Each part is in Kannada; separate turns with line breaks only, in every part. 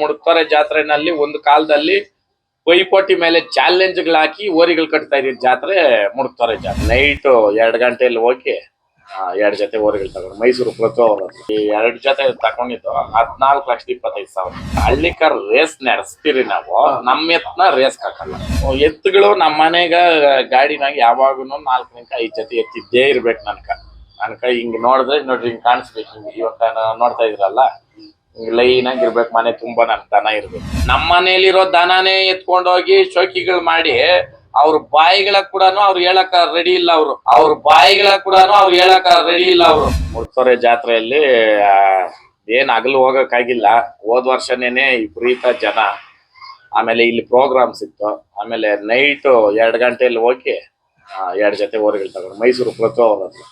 ಮುಡುಕ್ತೊರೆ ಜಾತ್ರೆನಲ್ಲಿ ಒಂದು ಕಾಲದಲ್ಲಿ ಪೈಪೋಟಿ ಮೇಲೆ ಚಾಲೆಂಜ್ಗಳು ಹಾಕಿ ಓರಿಗಳು ಕಟ್ತಾ ಇದ್ದ ಜಾತ್ರೆ ಮುಡ್ತಾರೆ ಜಾತ್ರೆ. ನೈಟ್ ಎರಡು ಗಂಟೆಯಲ್ಲಿ ಹೋಗಿ ಎರಡು ಜೊತೆ ಓರಿಗಳು ತಗೊಂಡು ಮೈಸೂರು ಪ್ರತಿ ಈ ಎರಡು ಜೊತೆ ತಗೊಂಡಿದ್ದು ಹದ್ನಾಲ್ಕು ಲಕ್ಷದ ಇಪ್ಪತ್ತೈದು ಸಾವಿರ. ಹಳ್ಳಿಕರ್ ರೇಸ್ ನಡೆಸ್ತೀರಿ ನಾವು, ನಮ್ಮ ಎತ್ನ ರೇಸ್ ಹಾಕಲ್ಲ. ಎತ್ತುಗಳು ನಮ್ಮ ಮನೆಗ ಗಾಡಿನಾಗ ಯಾವಾಗೂ ನಾಲ್ಕರಿಂದ ಐದು ಜೊತೆ ಎತ್ತಿದ್ದೇ ಇರ್ಬೇಕು ನನ್ಕ. ನನ್ಕ ಹಿಂಗ್ ನೋಡಿದ್ರೆ ನೋಡ್ರಿ, ಹಿಂಗ್ ಕಾಣಿಸ್ಬೇಕು. ಇವತ್ತ ನೋಡ್ತಾ ಇದ್ರಲ್ಲ ಲೈನ್ ಆಗಿರ್ಬೇಕು ಮನೆ ತುಂಬಾ ನನ್ ದನ ಇರ್ಬೇಕು. ನಮ್ಮ ಮನೇಲಿರೋ ದನನೇ ಎತ್ಕೊಂಡೋಗಿ ಶೋಕಿಗಳು ಮಾಡಿ ಅವ್ರ ಬಾಯಿಗಳ ಕೂಡ ಅವ್ರು ಹೇಳಕ ರೆಡಿ ಇಲ್ಲ ಅವರು. ಅವ್ರ ಬಾಯಿಗಳ ಕೂಡ ಅವ್ರು ಹೇಳಕ ರೆಡಿ ಇಲ್ಲ ಅವರು. ಮುಡ್ತೊರೆ ಜಾತ್ರೆಯಲ್ಲಿ ಏನ್ ಹಗಲು ಹೋಗಕ್ಕಾಗಿಲ್ಲ. ಹೋದ್ ವರ್ಷನೇನೆ ವಿಪರೀತ ಜನ. ಆಮೇಲೆ ಇಲ್ಲಿ ಪ್ರೋಗ್ರಾಮ್ಸ್ ಇತ್ತು. ಆಮೇಲೆ ನೈಟ್ ಎರಡು ಗಂಟೆಯಲ್ಲಿ ಹೋಗಿ ಎರಡು ಜೊತೆ ಓರಿಗಳು ತಗೊಂಡು ಮೈಸೂರು ಪ್ರತಿ ಹೋಗೋದು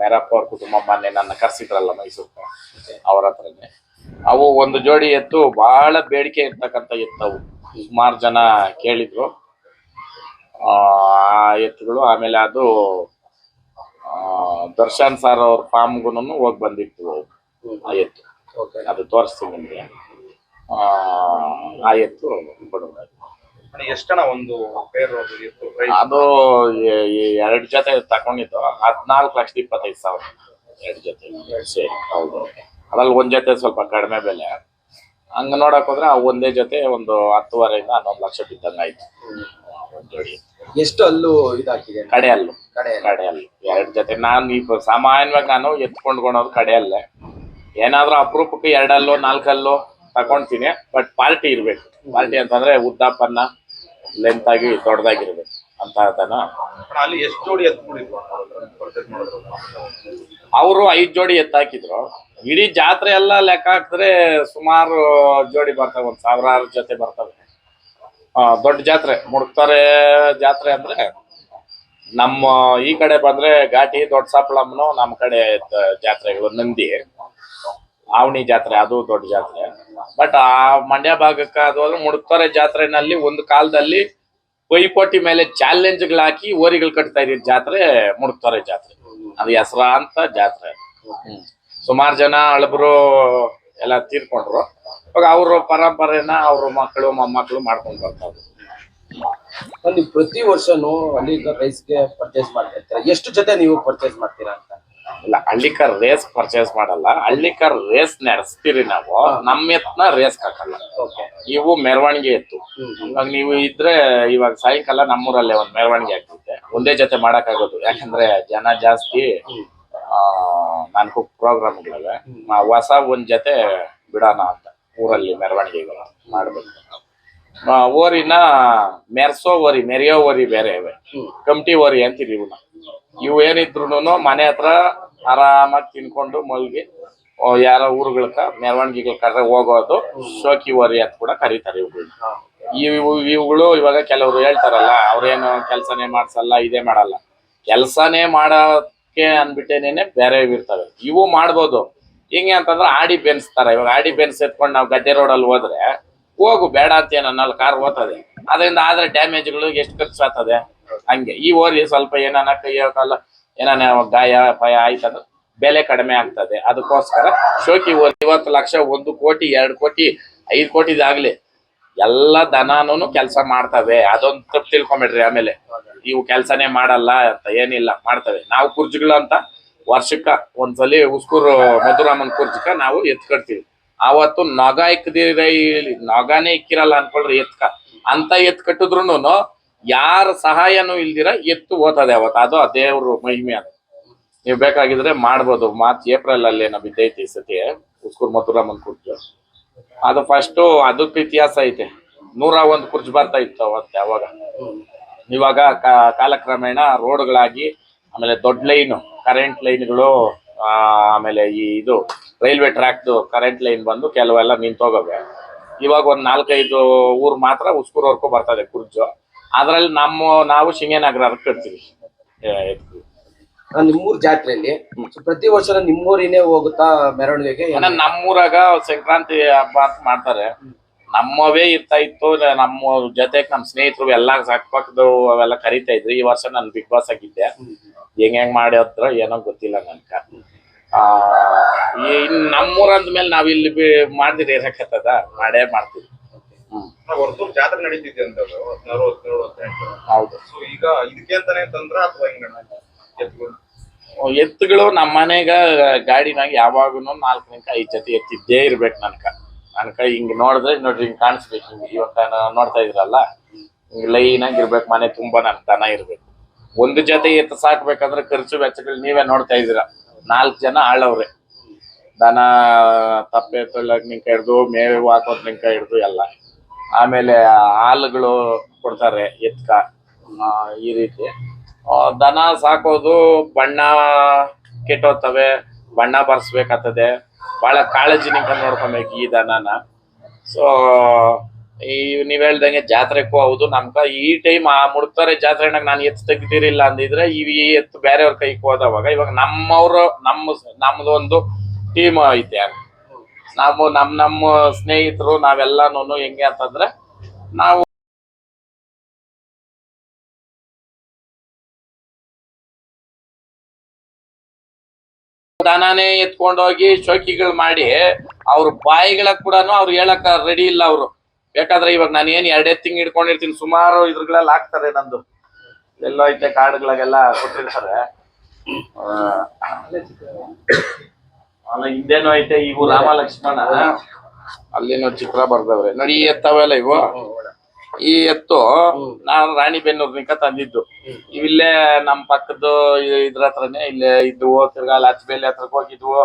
ಮೇರಪ್ಪ ಅವ್ರ ಕುಟುಂಬ ಮೊನ್ನೆ ನನ್ನ ಕರ್ಸಿದ್ರಲ್ಲ ಮೈಸೂರು ಅವ್ರ ಹತ್ರನೇ. ಅವು ಒಂದು ಜೋಡಿ ಎತ್ತು ಬಹಳ ಬೇಡಿಕೆ ಇರ್ತಕ್ಕಂಥ ಎತ್ತವು. ಸುಮಾರು ಜನ ಕೇಳಿದ್ರು. ಆ ಎತ್ತುಗಳು ಆಮೇಲೆ ಅದು ಆ, ದರ್ಶನ್ ಸರ್ ಅವ್ರ ಫಾರ್ಮ್ಗೂ ಹೋಗಿ ಬಂದಿತ್ತು ಆ ಎತ್ತು. ಅದು ತೋರಿಸ್ತೀನಿ ನಿಮಗೆ. ಆ ಎತ್ತು
ಒಂದು ಪೇರ್ ಅದು
ಎರಡು ಜೊತೆ ತಗೊಂಡಿದ್ದು. ಹದಿನಾಲ್ಕು ಲಕ್ಷದ ಇಪ್ಪತ್ತೈದು ಸಾವಿರ. ಎರಡು ಜೊತೆ. ಸೇರಿ. ಹೌದು. ಅದ್ರಲ್ಲಿ ಒಂದ್ ಜೊತೆ ಸ್ವಲ್ಪ ಕಡಿಮೆ ಬೆಲೆ. ಹಂಗ ನೋಡಕ್ ಹೋದ್ರೆ ಆ ಒಂದೇ ಜೊತೆ ಒಂದು ಹತ್ತುವರೆಯಿಂದ ಹನ್ನೊಂದು ಲಕ್ಷ ಬಿದ್ದಂಗ ಆಯ್ತು. ಒಂದ್ ಜೋಡಿ.
ಎಷ್ಟು ಅಲ್ಲೂ ಇದಾಕಿದೆ
ಕಡೆ ಅಲ್ಲು
ಕಡೆ
ಕಡೆ ಅಲ್ಲು ಎರಡು ಜೊತೆ. ನಾನು ಈಗ ಸಾಮಾನ್ಯವಾಗಿ ನಾನು ಎತ್ಕೊಂಡ್ಕೊಳೋದು ಕಡೆ ಅಲ್ಲೇ ಏನಾದ್ರೂ ಅಪರೂಪಕ್ಕೆ ಎರಡಲ್ಲೋ ನಾಲ್ಕಲ್ಲೋ ತಕೊಂತೀನಿ ಬಟ್ ಪಾರ್ಟಿ ಇರ್ಬೇಕು. ಪಾರ್ಟಿ ಅಂತಂದ್ರೆ ಉದ್ದಪ್ಪನ್ನ ಲೆಂತ್ ಆಗಿ ದೊಡ್ಡದಾಗಿರ್ಬೇಕು. ಅಂತ ದನ
ಅಲ್ಲಿ ಎಷ್ಟು ಜೋಡಿ ಎತ್ಕೊಂಡಿದ್ರು?
ಅವರು ಐದು ಜೋಡಿ ಎತ್ತಾಕಿದ್ರು. ಇಡೀ ಜಾತ್ರೆ ಎಲ್ಲ ಲೆಕ್ಕ ಹಾಕಿದ್ರೆ ಸುಮಾರು ಜೋಡಿ ಬರ್ತವೆ, ಒಂದ್ ಸಾವಿರಾರು ಜೊತೆ ಬರ್ತವೆ. ದೊಡ್ಡ ಜಾತ್ರೆ, ಮುಡ್ತಾರೆ ಜಾತ್ರೆ ಅಂದ್ರೆ ನಮ್ಮ ಈ ಕಡೆ ಬಂದ್ರೆ ಘಾಟಿ ದೊಡ್ಡ ಸಾಪ್ಳಮ್ಮನು ನಮ್ಮ ಕಡೆ ಜಾತ್ರೆಗಳು, ನಂದಿ, ಆವಣಿ ಜಾತ್ರೆ, ಅದು ದೊಡ್ಡ ಜಾತ್ರೆ. ಬಟ್ ಆ ಮಂಡ್ಯ ಭಾಗಕ್ಕೆ ಅದು ಅಂದ್ರೆ ಮುಡುಕ್ತಾರೆ ಜಾತ್ರೆನಲ್ಲಿ ಒಂದು ಕಾಲದಲ್ಲಿ ಪೈಪೋಟಿ ಮೇಲೆ ಚಾಲೆಂಜ್ಗಳು ಹಾಕಿ ಓರಿಗಳು ಕಟ್ತಾ ಇದ್ದಿದ್ ಜಾತ್ರೆ, ಮುಡ್ತಾರೆ ಜಾತ್ರೆ. ಅದು ಹೆಸರಾಂತ ಜಾತ್ರೆ. ಹ್ಮ್. ಸುಮಾರು ಜನ ಹಳಬರು ಎಲ್ಲ ತೀರ್ಕೊಂಡ್ರು. ಇವಾಗ ಅವ್ರ ಪರಂಪರೆನ ಅವ್ರ ಮಕ್ಕಳು ಮೊಮ್ಮಕ್ಕಳು ಮಾಡ್ಕೊಂಡು ಬರ್ತಾರೆ
ಅಲ್ಲಿ ಪ್ರತಿ ವರ್ಷನೂ ಹಳ್ಳಿಕರ್ ರೈಸ್ಗೆ ಪರ್ಚೇಸ್ ಮಾಡ್ತಾ ಎಷ್ಟು ಜೊತೆ ನೀವು ಪರ್ಚೇಸ್ ಮಾಡ್ತೀರಾ ಅಂತ?
ಇಲ್ಲ ಹಳ್ಳಿಕರ್ ರೇಸ್ ಪರ್ಚೇಸ್ ಮಾಡಲ್ಲ. ಹಳ್ಳಿಕರ್ ರೇಸ್ ನಡೆಸ್ತೀರಿ ನಾವು. ನಮ್ಮ ಎತ್ನ ರೇಸ್ ಹಾಕಲ್ಲ.
ಓಕೆ.
ಇವು ಮೆರವಣಿಗೆ ಎತ್ತು. ಇವಾಗ ನೀವು ಇದ್ರೆ ಇವಾಗ ಸಾಯಂಕಾಲ ನಮ್ಮೂರಲ್ಲೇ ಒಂದು ಮೆರವಣಿಗೆ ಆಗ್ತಿದೆ ಒಂದೇ ಜೊತೆ ಮಾಡಕ್ಕಾಗೋದು. ಯಾಕಂದ್ರೆ ಜನ ಜಾಸ್ತಿ ಆ ನಾಲ್ಕು ಪ್ರೋಗ್ರಾಮ್ಗಳಿವೆ ಹೊಸ ಒಂದ್ ಜೊತೆ ಬಿಡೋಣ ಅಂತ ಊರಲ್ಲಿ ಮೆರವಣಿಗೆಗಳು ಮಾಡಬೇಕು. ಓರಿನ ಮೆರ್ಸೋ ಓರಿ ಮೆರೆಯೋ ಓರಿ ಬೇರೆ ಇವೆ. ಕಮಿಟಿ ಓರಿ ಅಂತೀರಿ ಇವನ್ನ ಇವು ಏನಿದ್ರು ಮನೆ ಹತ್ರ ಆರಾಮಾಗಿ ತಿನ್ಕೊಂಡು ಮಲ್ಗಿ ಯಾರ ಯಾರೋ ಮೆರವಣಿಗೆಗಳ ಕಡೆ ಹೋಗೋದು ಶೋಕಿ ಓರಿ ಅಂತ ಕೂಡ ಕರೀತಾರೆ ಇವುಗಳನ್ನ ಇವು ಇವುಗಳು ಇವಾಗ ಕೆಲವರು ಹೇಳ್ತಾರಲ್ಲ ಅವ್ರೇನು ಕೆಲಸನೇ ಮಾಡ್ಸಲ್ಲ ಇದೇ ಮಾಡಲ್ಲ. ಕೆಲಸನೇ ಮಾಡೋಕೆ ಅಂದ್ಬಿಟ್ಟೇನೆ ಬೇರೆ ಇರ್ತವೆ. ಇವು ಮಾಡ್ಬೋದು. ಹಿಂಗೆ ಅಂತಂದ್ರೆ ಆಡಿ ಬೆನ್ಸ್ ತರ, ಇವಾಗ ಆಡಿ ಬೆನ್ಸ್ ಎತ್ಕೊಂಡು ನಾವು ಗದ್ದೆ ರೋಡಲ್ಲಿ ಹೋದ್ರೆ, ಹೋಗು, ಬೇಡ ಅಂತ ಏನು ಕಾರ್ ಓದ್ತದೆ ಅದರಿಂದ ಆದ್ರೆ ಡ್ಯಾಮೇಜ್ಗಳು ಎಷ್ಟು ಖರ್ಚು ಆಗ್ತದೆ? ಹಂಗೆ. ಈ ಓರಿ ಸ್ವಲ್ಪ ಏನಾನ ಕೈಯೋ ಕಾಲ ಏನಾನ ಗಾಯ, ಪಾಯ ಆಯ್ತಂದ್ರೆ ಬೆಲೆ ಕಡಿಮೆ ಆಗ್ತದೆ. ಅದಕ್ಕೋಸ್ಕರ ಶೋಕಿ ಓರಿ ಇವತ್ತು ಲಕ್ಷ ಒಂದು ಕೋಟಿ, ಎರಡು ಕೋಟಿ, ಐದು ಕೋಟಿದಾಗ್ಲಿ. ಎಲ್ಲ ದನಾನು ಕೆಲಸ ಮಾಡ್ತವೆ. ಅದೊಂದು ತಪ್ಪು ತಿಳ್ಕೊಂಬಿಡ್ರಿ ಆಮೇಲೆ. ಇವು ಕೆಲಸನೇ ಮಾಡಲ್ಲ ಅಂತ ಏನಿಲ್ಲ, ಮಾಡ್ತವೆ. ನಾವು ಕುರ್ಜಿಗಳು ಅಂತ ವರ್ಷಕ್ಕ ಒಂದ್ಸಲಿ ಉಸ್ಕೂರು ಮಧುರಾಮನ್ ಕುರ್ಜಕ ನಾವು ಎತ್ಕಡ್ತೀವಿ. ಅವತ್ತು ನಗ ಇಕ್ಕದಿರ ನಗಾನೇ ಇಕ್ಕಿರಲ್ಲ ಅನ್ಕೊಳ್ರಿ ಎತ್ಕ. ಅಂತ ಎತ್ ಕಟ್ಟಿದ್ರು ಯಾರ ಸಹಾಯನೂ ಇಲ್ದಿರ ಎತ್ತು ಓದ್ತದೆ ಅವತ್ತು ಅದು ಆ ದೇವ್ರ ಮಹಿಮೆ ಅದು. ನೀವು ಬೇಕಾಗಿದ್ರೆ ಮಾಡ್ಬೋದು. ಮಾರ್ಚ್ ಏಪ್ರಿಲ್ ಅಲ್ಲಿ ಏನೋ ಬಿದ್ದೈತಿ ಈ ಸತಿ ಉಸ್ಕೂರ್ ಮಧುರಾಮನ್ ಕುರ್ಜು. ಅದು ಫಸ್ಟ್ ಅದಕ್ಕೆ ಇತಿಹಾಸ ಐತೆ. ನೂರ ಒಂದು ಕುರ್ಚಿ ಬರ್ತಾ ಇತ್ತು ಅವತ್ತೆ ಅವಾಗ ಇವಾಗ ಕಾಲಕ್ರಮೇಣ ರೋಡ್ಗಳಾಗಿ, ಆಮೇಲೆ ದೊಡ್ಡ ಲೈನು ಕರೆಂಟ್ ಲೈನ್ಗಳು ಆಮೇಲೆ ಈ ಇದು, ರೈಲ್ವೆ ಟ್ರ್ಯಾಕ್ದು ಕರೆಂಟ್ ಲೈನ್ ಬಂದು ಕೆಲವೆಲ್ಲ ನಿಂತೋಗವೆ ಇವಾಗ ಒಂದು ನಾಲ್ಕೈದು ಊರು ಮಾತ್ರ ಉಸ್ಕೂರ್ವರ್ಗೂ ಬರ್ತದೆ ಕುರ್ಜು ಅದರಲ್ಲಿ ನಮ್ಮ, ನಾವು ಶಿಂಗೇನಗರ ಕಟ್ತೀವಿ.
ನಾನ್ ನಿಮ್ಮೂರ್ ಜಾತ್ರೆಯಲ್ಲಿ. ಪ್ರತಿ ವರ್ಷ ನಿಮ್ಮೂರಿನೇ ಹೋಗುತ್ತಾ ಮೆರವಣಿಗೆಗೆ
ಏನ? ನಮ್ಮೂರಾಗ ಸಂಕ್ರಾಂತಿ ಹಬ್ಬ ಅಂತ ಮಾಡ್ತಾರೆ. ನಮ್ಮವೇ ಇರ್ತಾ ಇತ್ತು ನಮ್ಮ ಜೊತೆಗೆ ನಮ್ಮ ಸ್ನೇಹಿತರು ಎಲ್ಲ ಅಕ್ಕಪಕ್ಕದು ಅವೆಲ್ಲ ಕರಿತಾ ಇದ್ರು. ಈ ವರ್ಷ ನಾನು ಬಿಗ್ ಬಾಸ್ ಆಗಿದ್ದೆ. ಹೆಂಗ್ ಹೆಂಗ್ ಮಾಡಿದ್ರ ಏನೋ ಗೊತ್ತಿಲ್ಲ ನನ್ಕ ಆ ಈ ಇನ್ ನಮ್ಮೂರ ಅಂದ್ಮೇಲೆ ನಾವ್ ಇಲ್ಲಿ ಬಿ- ಮಾಡಿದ್ರೆ ಇರಕತ್ತದ ಮಾಡೇ ಮಾಡ್ತೀವಿ. ಹ್ಮ್.
ಹೊರತು ಜಾತ್ರೆ ಅಂತ ಅದು ಹದಿನಾರು ಹದಿನೇಳು ಹದಿನೆಂಟು
ಹೌದು.
ಸೊ ಈಗ ಇದಕ್ಕೆ ಅಂತಾನೆ ತಂದ್ರ ಅಥವಾ ಎತ್ಕೊಂಡು?
ಎತ್ತುಗಳು ನಮ್ಮ ಮನೆಗ ಗಾಡಿನಾಗ ಯಾವಾಗೂನು ನಾಲ್ಕರಿಂದ ಐದು ಜೊತೆ ಎತ್ತಿದ್ದೇ ಇರ್ಬೇಕು ನನ್ಕ. ನನ್ಕ ಹಿಂಗ್ ನೋಡಿದ್ರೆ ನೋಡ್ರಿ ಹಿಂಗ್ ಕಾಣಿಸ್ಬೇಕು. ಹಿಂಗ್ ಇವತ್ತ ನೋಡ್ತಾ ಇದ್ರಲ್ಲ, ಹಿಂಗ್ ಲೈನ್ ಆಗಿ ಇರ್ಬೇಕು, ಮನೆ ತುಂಬಾ ನನ್ ದನ ಇರ್ಬೇಕು. ಒಂದು ಜೊತೆ ಎತ್ತು ಸಾಕ್ಬೇಕಂದ್ರೆ ಖರ್ಚು ವೆಚ್ಚಗಳು ನೀವೇ ನೋಡ್ತಾ ಇದೀರ ನಾಲ್ಕು ಜನ ಆಳವ್ರೆ. ದನ, ತಪ್ಪೆ ತೊಳ್ಳಕ್ ನಿಂಕ ಹಿಡ್ದು, ಮೇವು ಹಾಕೋದ್ ನಿಂಕ ಹಿಡ್ದು ಎಲ್ಲ. ಆಮೇಲೆ ಹಾಲುಗಳು ಕೊಡ್ತಾರೆ ಎತ್ಕ. ಈ ರೀತಿ. ದನ ಸಾಕೋದು ಬಣ್ಣ ಕೆಟ್ಟೋಗ್ತವೆ, ಬಣ್ಣ ಬರ್ಸ್ಬೇಕಾಗ್ತದೆ. ಬಹಳ ಕಾಳಜಿನಿಂದ ನೋಡ್ಕೊಬೇಕು ಈ ದನನ. ಸೊ ಈ ನೀವ್ ಹೇಳ್ದಂಗೆ ಜಾತ್ರೆಗೂ ಹೌದು ನಮ್ಗ ಈ ಟೈಮ್ ಆ ಮುಡ್ತಾರೆ ಜಾತ್ರೆನಾಗ ನಾನು ಎತ್ತು ತೆಗ್ದಿರಿಲ್ಲ ಅಂದಿದ್ರೆ ಈ ಎತ್ತು ಬೇರೆಯವ್ರ ಕೈಗೆ ಹೋದವಾಗ ಇವಾಗ ನಮ್ಮವ್ರು, ನಮ್ಮ ನಮ್ದು ಒಂದು ಟೀಮ್ ಐತೆ ನಾವು ನಮ್, ನಮ್ಮ ಸ್ನೇಹಿತರು ನಾವೆಲ್ಲಾನು ಹೆಂಗೆ ಅಂತಂದ್ರೆ ನಾವು ದನಾನೇ ಎತ್ಕೊಂಡೋಗಿ ಶೋಕಿಗಳು ಮಾಡಿ ಅವ್ರ ಬಾಯಿಗಳ ಕೂಡ ಅವ್ರು ಹೇಳಕ್ ರೆಡಿ ಇಲ್ಲ ಅವರು. ಬೇಕಾದ್ರೆ ಇವಾಗ ನಾನು ಏನ್ ಎರಡೇ ತಿಂಗ್ ಇಟ್ಕೊಂಡಿರ್ತೀನಿ ಸುಮಾರು ಇದ್ರಗಳೆಲ್ಲ ಹಾಕ್ತಾರೆ ನಂದು. ಎಲ್ಲೋ ಐತೆ ಕಾರ್ಡ್ಗಳಿಗೆಲ್ಲ ಕೊಟ್ಟಿರ್ತಾರೆ ಹಿಂದೇನು ಐತೆ ಇವು ರಾಮ ಲಕ್ಷ್ಮಣ ಅಲ್ಲೇನೋ ಚಿತ್ರ ಬರ್ದವ್ರೆ. ನೋಡಿ ಎತ್ತವೆಲ್ಲ ಇವು. ಈ ಎತ್ತು ನಾನು ರಾಣಿಬೆನ್ನೂರ್ನಿಕ ತಂದಿದ್ದು. ಇವಿಲ್ಲೇ ನಮ್ ಪಕ್ಕದ್ದು ಇದ್ರ ಹತ್ರನೇ ಇಲ್ಲೇ ಇದ್ವು ತಿರ್ಗಾ ಲಾಚ್ಬೇಲಿ ಹತ್ರಕ್ ಹೋಗಿದ್ವು.